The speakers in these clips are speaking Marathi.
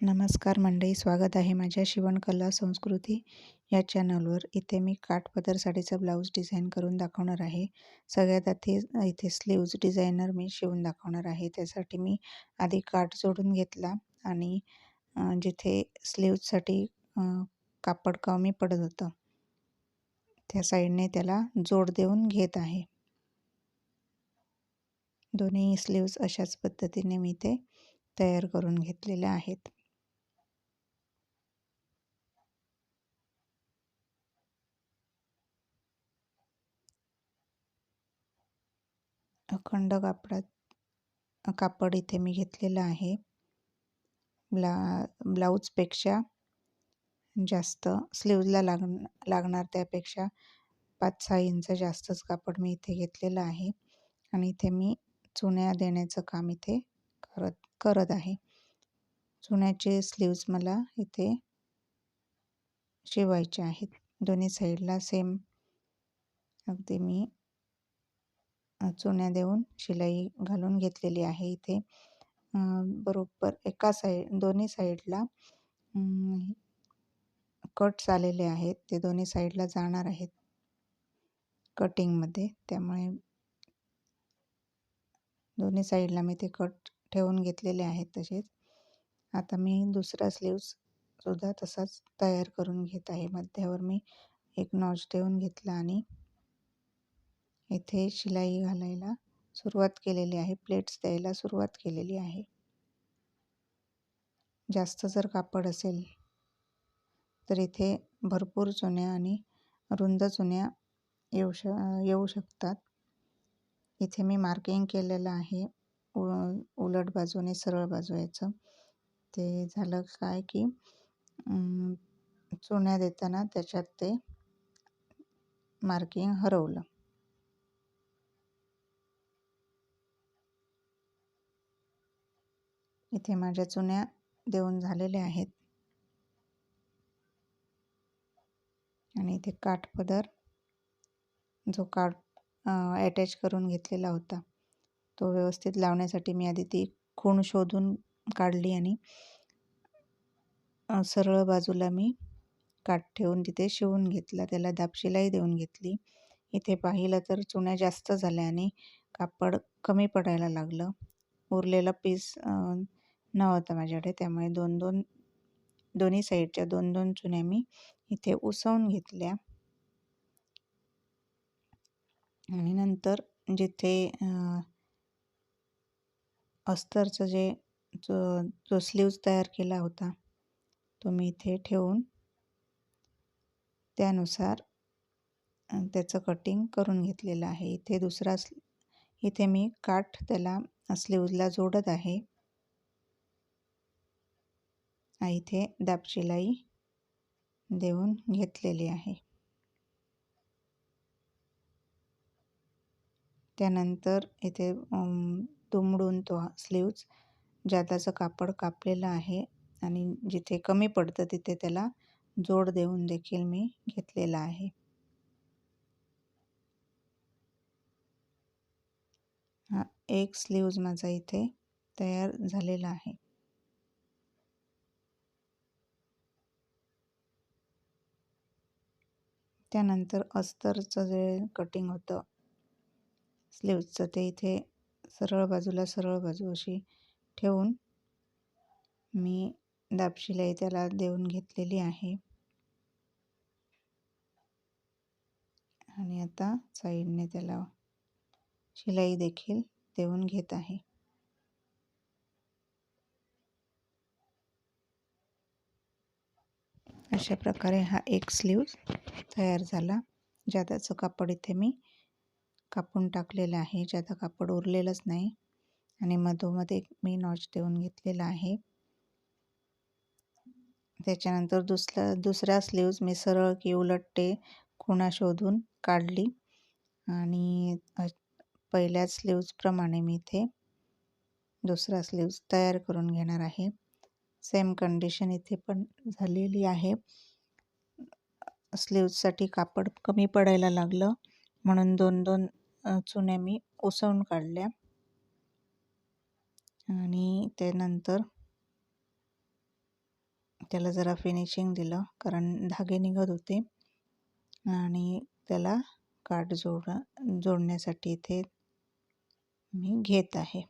नमस्कार मंडळी स्वागत आहे माझ्या शिवणकला संस्कृती या चॅनलवर. इथे मी काठपदर साडीचा ब्लाऊज डिझाईन करून दाखवणार आहे. सगळ्यात आधी इथे स्लीव्ज डिझायनर मी शिवून दाखवणार आहे. त्यासाठी मी आधी काठ जोडून घेतला आणि जिथे स्लीव्जसाठी कापड कमी पडत होतं त्या साईडने त्याला जोड देऊन घेत आहे. दोन्ही स्लीव्ज अशाच पद्धतीने मी ते तयार करून घेतलेल्या आहेत. अखंड कापडात कापड इथे मी घेतलेलं आहे. ब्ला ब्लाऊजपेक्षा जास्त स्लीवला लाग लागणार त्यापेक्षा पाच सहा इंच जास्तच कापड मी इथे घेतलेलं आहे. आणि इथे मी चुन्या देण्याचं काम इथे करत करत आहे. चुन्याचे स्लीव्ज मला इथे शिवायचे आहेत. दोन्ही साईडला सेम अगदी मी चुन्या देऊन शिलाई घालून घेतलेली आहे इथे. बरोबर एका साईड दोन्ही साईडला कट्स आलेले आहेत. ते दोन्ही साईडला जाणार आहेत कटिंगमध्ये. त्यामुळे दोन्ही साईडला मी ते कट ठेवून घेतलेले आहेत तसेच. आता मी दुसरा स्लीव्स सुद्धा तसाच तयार करून घेत आहे. मध्यावर मी एक नॉच ठेवून घेतला आणि इथे शिलाई घालायला सुरुवात केलेली आहे. प्लेट्स द्यायला सुरुवात केलेली आहे. जास्त जर कापड असेल तर इथे भरपूर चुन्या आणि रुंद चुन्या येऊ श येऊ शकतात. इथे मी मार्किंग केलेलं आहे. उ उलट बाजूने सरळ बाजू याचं. ते झालं काय की चुन्या देताना त्याच्यात ते मार्किंग हरवलं. इथे माझ्या चुन्या देऊन झालेल्या आहेत. आणि इथे काठपदर जो काठ अटॅच करून घेतलेला होता. तो व्यवस्थित लावण्यासाठी मी आधी ती खूण शोधून काढली आणि सरळ बाजूला मी काठ ठेवून तिथे शिवून घेतला. त्याला दापशिलाई देऊन घेतली. इथे पाहिलं तर चुन्या जास्त झाल्या आणि कापड कमी पडायला लागलं. उरलेला पीस नव्हता माझ्याकडे. त्यामुळे दोन दोन दोन्ही साईडच्या दोन दोन चुन्या मी इथे उसवून घेतल्या. आणि नंतर जिथे अस्तरचं जे जो जो स्लीव्ज तयार केला होता तो मी इथे ठेवून त्यानुसार त्याचं कटिंग करून घेतलेलं आहे. इथे दुसरा इथे मी काठ त्याला स्लीवजला जोडत आहे. इथे दाबशिलाई देऊन घेतलेली आहे. त्यानंतर इथे दुमडून तो स्लीव्ज जाताचं कापड कापलेलं आहे आणि जिथे कमी पडतं तिथे त्याला जोड देऊन देखील मी घेतलेला आहे. हा एक स्लीव्ज माझा इथे तयार झालेला आहे. त्यानंतर अस्तरचं जे कटिंग होतं स्लीव्जचं ते इथे सरळ बाजूला सरळ बाजू अशी ठेवून मी दाबशिलाई त्याला देऊन घेतलेली आहे. आणि आता साईडने त्याला शिलाई देखील देऊन घेत आहे. अशा प्रकारे हा एक स्लीव्ज तयार झाला. ज्यादाचं कापड इथे मी कापून टाकलेलं आहे. जादा कापड उरलेलंच नाही. आणि मधोमध मी नॉच देऊन घेतलेला आहे. त्याच्यानंतर दुसरा दुसऱ्या स्लीव्ज मी सरळ की उलटते खुणा शोधून काढली. आणि पहिल्या स्लीव्जप्रमाणे मी इथे दुसरा स्लीव्ज तयार करून घेणार आहे. सेम कंडिशन इथे पण झालेली आहे. स्लीव्जसाठी कापड कमी पडायला लागलं म्हणून दोन दोन चुन्या मी उसवून काढल्या. आणि त्यानंतर त्याला जरा फिनिशिंग दिलं कारण धागे निघत होते. आणि त्याला काठ जोड जोडण्यासाठी इथे मी घेत आहे.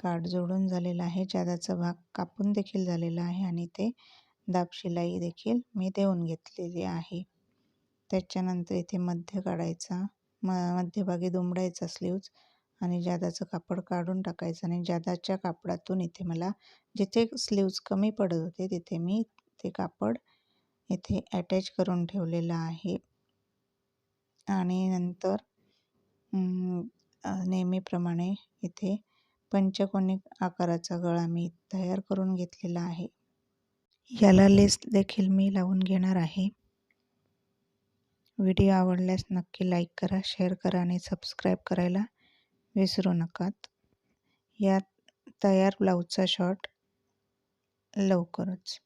काठ जोडून झालेला आहे. जादाचा भाग कापून देखील झालेला आहे आणि ते दाब शिलाई देखील मी देऊन घेतलेली आहे. त्याच्यानंतर इथे मध्य काढायचा म मध्यभागी दुमडायचा स्लीव्ज आणि जादाचं कापड काढून टाकायचं आणि जादाच्या कापडातून इथे मला जिथे स्लीव्ज कमी पडत होते तिथे मी ते कापड इथे अटॅच करून ठेवलेलं आहे. आणि नंतर नेहमीप्रमाणे इथे पंचकोनी आकाराचा गळा मी तयार करून घेतलेला आहे. याला लेस देखील मी लावून घेणार आहे. व्हिडिओ आवडल्यास नक्की लाईक करा शेअर करा आणि सबस्क्राईब करायला विसरू नकात. या तयार ब्लाऊजचा शॉर्ट लवकरच.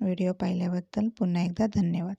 व्हिडिओ पाहिल्याबद्दल पुन्हा एकदा धन्यवाद.